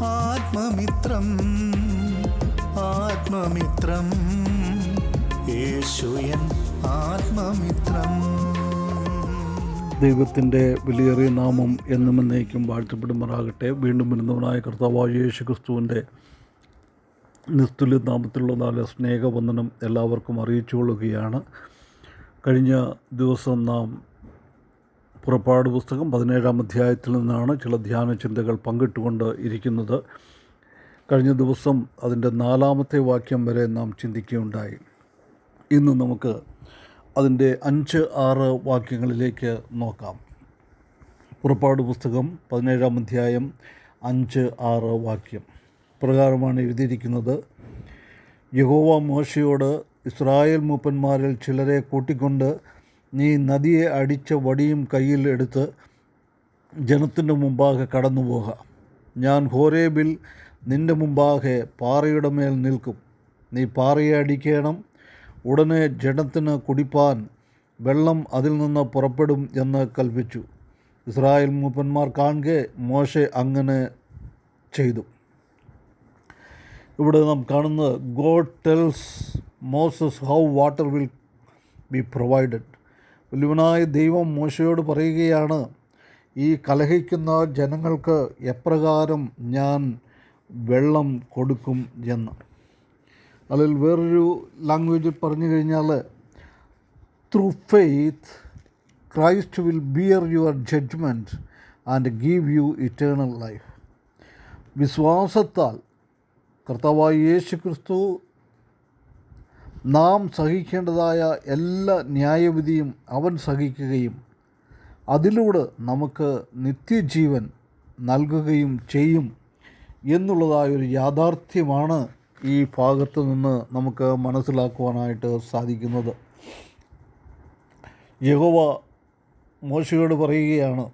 ആത്മമിത്രം ആത്മമിത്രം. യേശുയൻ ആത്മമിത്രം. ദൈവത്തിന്റെ വിലയേറിയ നാമം എന്നും എന്നേക്കും വാഴ്ത്തപ്പെടുമാറാകട്ടെ. വീണ്ടും വരുന്നവനായ കർത്താവായ യേശു ക്രിസ്തുവിന്റെ നിസ്തുല്യ നാമത്തിലുള്ള നാല് സ്നേഹവന്ദനം എല്ലാവർക്കും അറിയിച്ചു കൊള്ളുകയാണ് കഴിഞ്ഞ ദിവസം നാം പുറപ്പാട് പുസ്തകം പതിനേഴാം അധ്യായത്തിൽ നിന്നാണ് ചില ധ്യാന ചിന്തകൾ പങ്കിട്ടുകൊണ്ട് ഇരിക്കുന്നത്. കഴിഞ്ഞ ദിവസം അതിന്റെ നാലാമത്തെ വാക്യം വരെ നാം ചിന്തിക്കുകയുണ്ടായി. ഇന്ന് നമുക്ക് അതിന്റെ അഞ്ച് ആറ് വാക്യങ്ങളിലേക്ക് നോക്കാം. പുറപ്പാട് പുസ്തകം പതിനേഴാം അധ്യായം അഞ്ച് ആറ് വാക്യം. പ്രകാരമാണ് എഴുതിയിരിക്കുന്നത്. യഹോവ മോശയോട് ഇസ്രായേൽ മൂപ്പന്മാരിൽ ചിലരെ കൂട്ടിക്കൊണ്ട് നീ നദിയെ അടിച്ച വടിയും കയ്യിൽ എടുത്ത് ജനത്തിന്റെ മുമ്പാകെ കടന്നു പോക ഞാൻ ഹോരേബിൽ നിന്റെ മുമ്പാകെ പാറയുടെ മേൽ നിൽക്കും. നീ പാറയെ അടിക്കണം. ഉടനെ ജനത്തിന് കുടിപ്പാൻ വെള്ളം അതിൽ നിന്ന് പുറപ്പെടും എന്ന് കൽപ്പിച്ചു. ഇസ്രായേൽ മൂപ്പന്മാർ കാണുകെ മോശെ അങ്ങനെ ചെയ്തു. ഇവിടെ നാം കാണുന്നത് God tells Moses how water will be provided. വല്ലുവനായ ദൈവം മോശയോട് പറയുകയാണ് ഈ കലഹിക്കുന്ന ജനങ്ങൾക്ക് എപ്രകാരം ഞാൻ വെള്ളം കൊടുക്കും എന്ന്? അതിൽ വേറൊരു ലാംഗ്വേജിൽ പറഞ്ഞു കഴിഞ്ഞാൽ through faith Christ will bear your judgment and give you eternal life വിശ്വാസത്താൽ കർത്താവായ യേശു ക്രിസ്തു നാം സഹിക്കേണ്ടതായ എല്ലാ ന്യായവിധിയും അവൻ സഹിക്കുകയും അതിലൂടെ നമുക്ക് നിത്യജീവൻ നൽകുകയും ചെയ്യും എന്നുള്ളതായൊരു യാഥാർത്ഥ്യമാണ് ഈ ഭാഗത്ത് നിന്ന് നമുക്ക് മനസ്സിലാക്കുവാനായിട്ട് സാധിക്കുന്നത്. യഹോവ മോശയോട് പറയുകയാണ്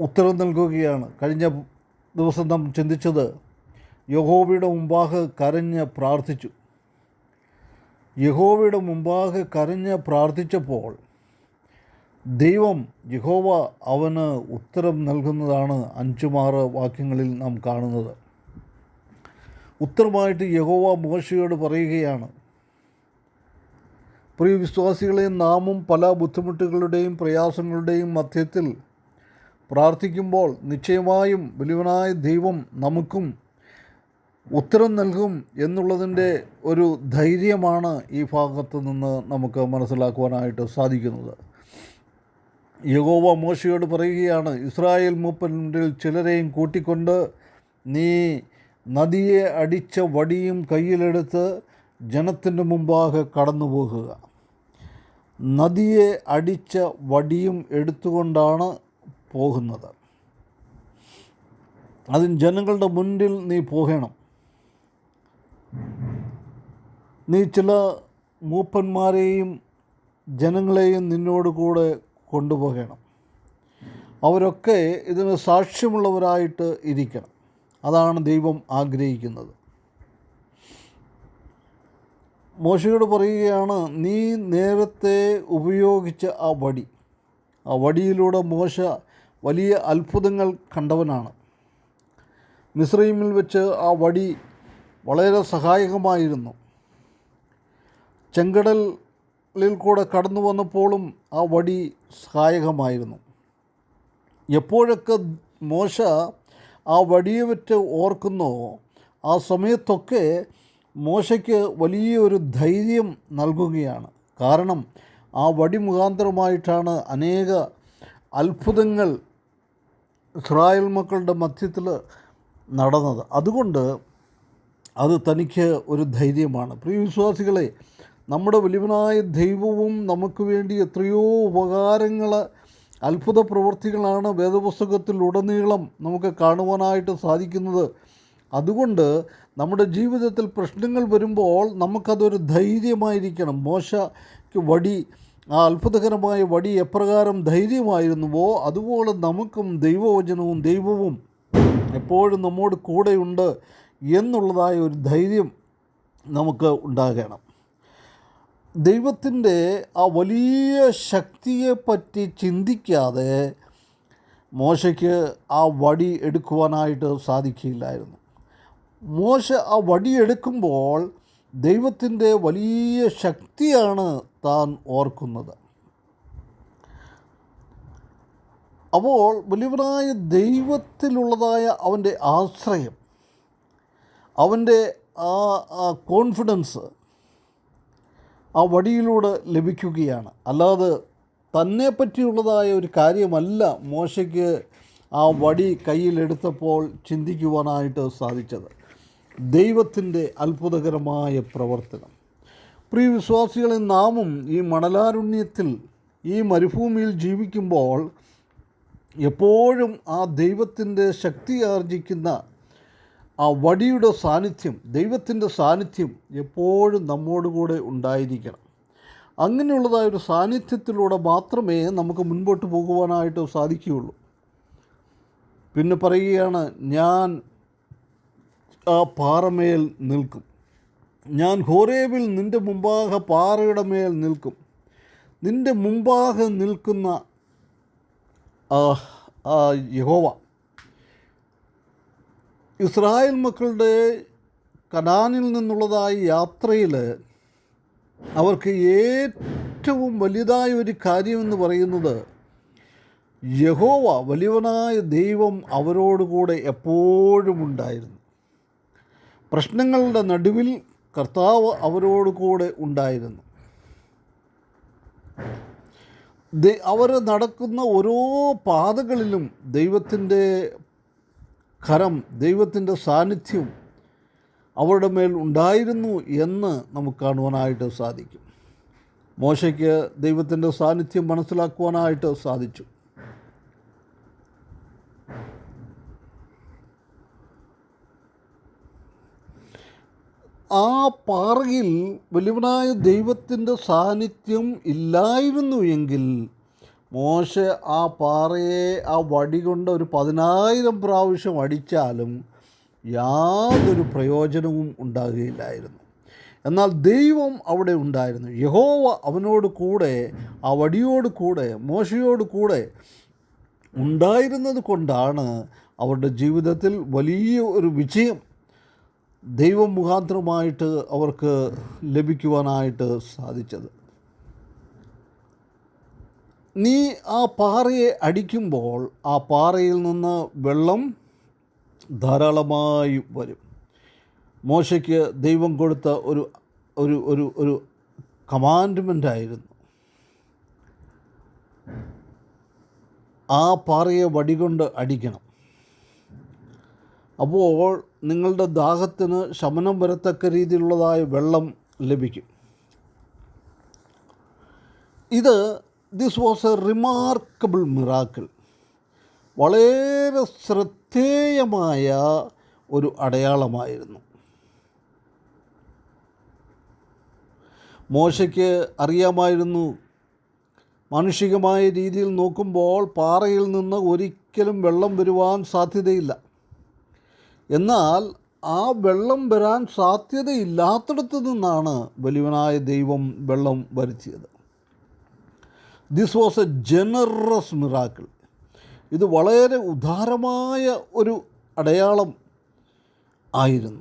ഉത്തരം നൽകുകയാണ്. കഴിഞ്ഞ ദിവസം നാം ചിന്തിച്ചത് യഹോവയുടെ മുമ്പാകെ കരഞ്ഞ് പ്രാർത്ഥിച്ചു. യഹോവയുടെ മുമ്പാകെ കരഞ്ഞ് പ്രാർത്ഥിച്ചപ്പോൾ ദൈവം യഹോവ അവന് ഉത്തരം നൽകുന്നതാണ് അഞ്ചുമാറ് വാക്യങ്ങളിൽ നാം കാണുന്നത്. ഉത്തരമായിട്ട് യഹോവ മോശയോട് പറയുകയാണ്. പ്രിയ വിശ്വാസികളെ നാമും പല ബുദ്ധിമുട്ടുകളുടെയും പ്രയാസങ്ങളുടെയും മധ്യത്തിൽ പ്രാർത്ഥിക്കുമ്പോൾ നിശ്ചയമായും വലിയവനായ ദൈവം നമുക്കും ഉത്തരം നൽകും എന്നുള്ളതിന്റെ ഒരു ധൈര്യമാണ് ഈ ഭാഗത്ത് നിന്ന് നമുക്ക് മനസ്സിലാക്കുവാനായിട്ട് സാധിക്കുന്നത്. യഗോവ മോശയോട് പറയുകയാണ് ഇസ്രായേൽ മൂപ്പനിൽ ചിലരെയും കൂട്ടിക്കൊണ്ട് നീ നദിയെ അടിച്ച വടിയും കയ്യിലെടുത്ത് ജനത്തിന്റെ മുമ്പാകെ കടന്നു പോകുക നദിയെ അടിച്ച വടിയും എടുത്തുകൊണ്ടാണ് പോകുന്നത്. അതിന് ജനങ്ങളുടെ മുന്നിൽ നീ പോകണം. നീ ചില മൂപ്പന്മാരെയും ജനങ്ങളെയും നിന്നോട് കൂടെ കൊണ്ടുപോകണം. അവരൊക്കെ ഇതിന് സാക്ഷ്യമുള്ളവരായിട്ട് ഇരിക്കണം. അതാണ് ദൈവം ആഗ്രഹിക്കുന്നത്. മോശയോട് പറയുകയാണ് നീ നേരത്തെ ഉപയോഗിച്ച ആ വടി. ആ വടിയിലൂടെ മോശ വലിയ അത്ഭുതങ്ങൾ കണ്ടവനാണ്. മിസ്രൈമിൽ വെച്ച് ആ വടി വളരെ സഹായകമായിരുന്നു. ചെങ്കടലിൽ കൂടെ കടന്നു വന്നപ്പോഴും ആ വടി സഹായകമായിരുന്നു. എപ്പോഴൊക്കെ മോശ ആ വടിയെ വെച്ച് ഓർക്കുന്നോ ആ സമയത്തൊക്കെ മോശയ്ക്ക് വലിയൊരു ധൈര്യം നൽകുകയാണ്. കാരണം ആ വടി മുഖാന്തരമായിട്ടാണ് അനേക അത്ഭുതങ്ങൾ ഇസ്രായേൽ മക്കളുടെ മധ്യത്തിൽ നടന്നത്. അതുകൊണ്ട് അത് തനിക്ക് ഒരു ധൈര്യമാണ്. പ്രിയ വിശ്വാസികളെ നമ്മുടെ വലിയവനായ ദൈവവും നമുക്ക് വേണ്ടി എത്രയോ ഉപകാരങ്ങൾ അത്ഭുത പ്രവൃത്തികളാണ് വേദപുസ്തകത്തിൽ ഉടനീളം നമുക്ക് കാണുവാനായിട്ട് സാധിക്കുന്നത്. അതുകൊണ്ട് നമ്മുടെ ജീവിതത്തിൽ പ്രശ്നങ്ങൾ വരുമ്പോൾ നമുക്കതൊരു ധൈര്യമായിരിക്കണം. മോശയ്ക്ക് വടി ആ അത്ഭുതകരമായ വടി എപ്രകാരം ധൈര്യമായിരുന്നുവോ അതുപോലെ നമുക്കും ദൈവവചനവും ദൈവവും എപ്പോഴും നമ്മോട് കൂടെയുണ്ട്. എന്നുള്ളതായ ഒരു ധൈര്യം നമുക്ക് ഉണ്ടാകണം. ദൈവത്തിന്റെ ആ വലിയ ശക്തിയെപ്പറ്റി ചിന്തിക്കാതെ മോശയ്ക്ക് ആ വടി എടുക്കുവാനായിട്ട് സാധിക്കില്ലായിരുന്നു മോശ ആ വടി എടുക്കുമ്പോൾ ദൈവത്തിന്റെ വലിയ ശക്തിയാണ് താൻ ഓർക്കുന്നത്. അപ്പോൾ വലിയവനായ ദൈവത്തിലുള്ളതായ അവന്റെ ആശ്രയം അവന്റെ ആ കോൺഫിഡൻസ് ആ വടിയിലൂടെ ലഭിക്കുകയാണ്. അല്ലാതെ തന്നെ പറ്റിയുള്ളതായ ഒരു കാര്യമല്ല മോശയ്ക്ക് ആ വടി കയ്യിലെടുത്തപ്പോൾ ചിന്തിക്കുവാനായിട്ട് സാധിച്ചത്. ദൈവത്തിന്റെ അത്ഭുതകരമായ പ്രവർത്തനം. പ്രിയ വിശ്വാസികളെ നാമും ഈ മണലാരുണ്യത്തിൽ ഈ മരുഭൂമിയിൽ ജീവിക്കുമ്പോൾ എപ്പോഴും ആ ദൈവത്തിന്റെ ശക്തി ആർജിക്കുന്ന ആ വടിയുടെ സാന്നിധ്യം ദൈവത്തിന്റെ സാന്നിധ്യം എപ്പോഴും നമ്മോടുകൂടെ ഉണ്ടായിരിക്കണം. അങ്ങനെയുള്ളതായ ഒരു സാന്നിധ്യത്തിലൂടെ മാത്രമേ നമുക്ക് മുൻപോട്ട് പോകുവാനായിട്ട് സാധിക്കുകയുള്ളൂ. പിന്നെ പറയുകയാണ് ഞാൻ ആ പാറമേൽ നിൽക്കും. ഞാൻ ഹോറേബിൽ നിന്റെ മുമ്പാകെ പാറയുടെ മേൽ നിൽക്കും. നിന്റെ മുമ്പാകെ നിൽക്കുന്ന യഹോവ ഇസ്രായേൽ മക്കളുടെ കനാനിൽ നിന്നുള്ളതായ യാത്രയിൽ അവർക്ക് ഏറ്റവും വലുതായ ഒരു കാര്യമെന്ന് പറയുന്നത് യഹോവ വലിയവനായ ദൈവം അവരോടുകൂടെ എപ്പോഴും ഉണ്ടായിരുന്നു. പ്രശ്നങ്ങളുടെ നടുവിൽ കർത്താവ് അവരോടുകൂടെ ഉണ്ടായിരുന്നു. അവർ നടക്കുന്ന ഓരോ പാതകളിലും ദൈവത്തിന്റെ കരം ദൈവത്തിന്റെ സാന്നിധ്യം അവരുടെ മേൽ ഉണ്ടായിരുന്നു എന്ന് നമുക്ക് കാണുവാനായിട്ട് സാധിക്കും. മോശയ്ക്ക് ദൈവത്തിന്റെ സാന്നിധ്യം മനസ്സിലാക്കുവാനായിട്ട് സാധിച്ചു. ആ പാറയിൽ വലിയവനായ ദൈവത്തിന്റെ സാന്നിധ്യം ഇല്ലായിരുന്നു എങ്കിൽ മോശ ആ പാറയെ ആ വടി കൊണ്ട് ഒരു പതിനായിരം പ്രാവശ്യം അടിച്ചാലും യാതൊരു പ്രയോജനവും ഉണ്ടാകുകയില്ലായിരുന്നു. എന്നാൽ ദൈവം അവിടെ ഉണ്ടായിരുന്നു. യഹോവ അവനോട് കൂടെ ആ വടിയോട് കൂടെ മോശയോട് കൂടെ ഉണ്ടായിരുന്നത് കൊണ്ടാണ് അവരുടെ ജീവിതത്തിൽ വലിയ ഒരു വിജയം ദൈവം മുഖാന്തരമായിട്ട് അവർക്ക് ലഭിക്കുവാനായിട്ട് സാധിച്ചത്. നീ ആ പാറയെ അടിക്കുമ്പോൾ ആ പാറയിൽ നിന്ന് വെള്ളം ധാരാളമായി വരും. മോശയ്ക്ക് ദൈവം കൊടുത്ത ഒരു ഒരു ഒരു ഒരു കമാൻഡ്മെന്റ് ആയിരുന്നു. ആ പാറയെ വടികൊണ്ട് അടിക്കണം. അപ്പോൾ നിങ്ങളുടെ ദാഹത്തിന് ശമനം വരത്തക്ക രീതിയിലുള്ളതായ വെള്ളം ലഭിക്കും. ഇത് this was a remarkable miracle വളരെ ശ്രദ്ധേയമായ ഒരു അടയാളമായിരുന്നു. മോശയ്ക്ക് അറിയാമായിരുന്നു. മാനുഷികമായ രീതിയിൽ നോക്കുമ്പോൾ പാറയിൽ നിന്ന് ഒരിക്കലും വെള്ളം വരുവാൻ സാധ്യതയില്ല. എന്നാൽ ആ വെള്ളം വരാൻ സാധ്യതയില്ലാത്തടത്തു നിന്നാണ് വലിയവനായ ദൈവം വെള്ളം വരുത്തിയത്. This was a generous miracle ഇത് വളരെ ഉദാരമായ ഒരു അടയാളം ആയിരുന്നു.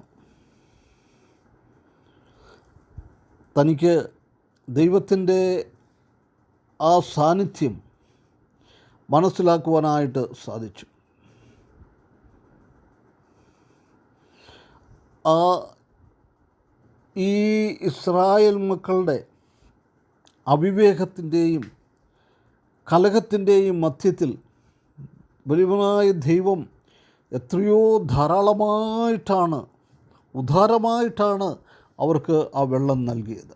തനിക്ക് ദൈവത്തിന്റെ ആ സാന്നിധ്യം മനസ്സിലാക്കുവാനായിട്ട് സാധിച്ചു. ആ ഈ ഇസ്രായേൽ മക്കളുടെ അവിവേകത്തിന്റെയും കലഹത്തിന്റെയും മധ്യത്തിൽ വലിയവനായ ദൈവം എത്രയോ ധാരാളമായിട്ടാണ് ഉദാരമായിട്ടാണ് അവർക്ക് ആ വെള്ളം നൽകിയത്.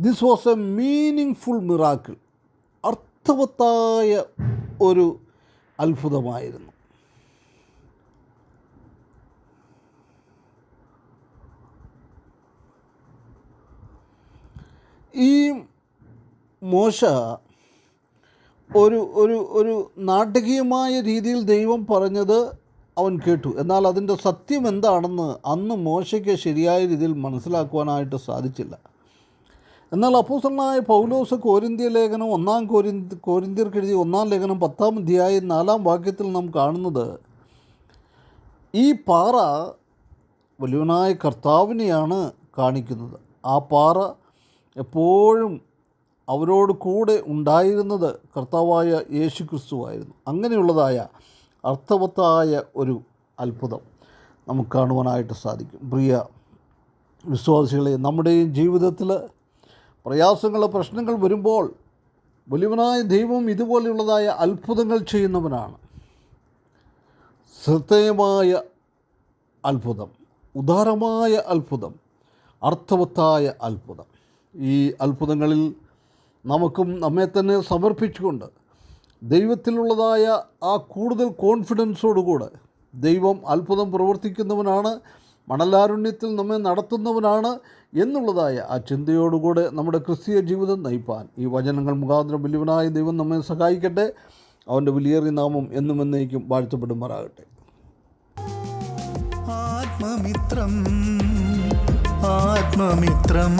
This was a meaningful miracle അർത്ഥവത്തായ ഒരു അത്ഭുതമായിരുന്നു. ഈ മോശ ഒരു ഒരു ഒരു നാടകീയമായ രീതിയിൽ ദൈവം പറഞ്ഞത് അവൻ കേട്ടു. എന്നാൽ അതിന്റെ സത്യം എന്താണെന്ന് അന്ന് മോശയ്ക്ക് ശരിയായ രീതിയിൽ മനസ്സിലാക്കുവാനായിട്ട് സാധിച്ചില്ല. എന്നാൽ അപ്പോസ്തലനായ പൗലോസ് കോരിന്തിയ ലേഖനം ഒന്നാം കോരി കോരിന്തിയർക്കെഴുതി ഒന്നാം ലേഖനം പത്താം അധ്യായം നാലാം വാക്യത്തിൽ നാം കാണുന്നത് ഈ പാറ വലിയവനായ കർത്താവിനെയാണ് കാണിക്കുന്നത്. ആ പാറ എപ്പോഴും അവരോട് കൂടെ ഉണ്ടായിരുന്നത് കർത്താവായ യേശു ക്രിസ്തുവായിരുന്നു അങ്ങനെയുള്ളതായ അർത്ഥവത്തായ ഒരു അത്ഭുതം നമുക്ക് കാണുവാനായിട്ട് സാധിക്കും. പ്രിയ വിശ്വാസികളെ നമ്മുടെയും ജീവിതത്തിൽ പ്രയാസങ്ങൾ പ്രശ്നങ്ങൾ വരുമ്പോൾ വലിയവനായ ദൈവം ഇതുപോലെയുള്ളതായ അത്ഭുതങ്ങൾ ചെയ്യുന്നവനാണ്. ശ്രദ്ധേയമായ അത്ഭുതം ഉദാരമായ അത്ഭുതം അർത്ഥവത്തായ അത്ഭുതം. ഈ അത്ഭുതങ്ങളിൽ നമുക്കും നമ്മെ തന്നെ സമർപ്പിച്ചുകൊണ്ട് ദൈവത്തിലുള്ളതായ ആ കൂടുതൽ കോൺഫിഡൻസോടുകൂടെ ദൈവം അത്ഭുതം പ്രവർത്തിക്കുന്നവനാണ് മണലാരുണ്യത്തിൽ നമ്മെ നടത്തുന്നവനാണ് എന്നുള്ളതായ ആ ചിന്തയോടുകൂടെ നമ്മുടെ ക്രിസ്തീയ ജീവിതം നയിപ്പാൻ ഈ വചനങ്ങൾ മുഖാന്തരം വലിയവനായ ദൈവം നമ്മെ സഹായിക്കട്ടെ. അവന്റെ വലിയേറിയ നാമം എന്നും എന്നേക്കും വാഴ്ത്തപ്പെടുമാറാകട്ടെ. ആത്മമിത്രം ആത്മമിത്രം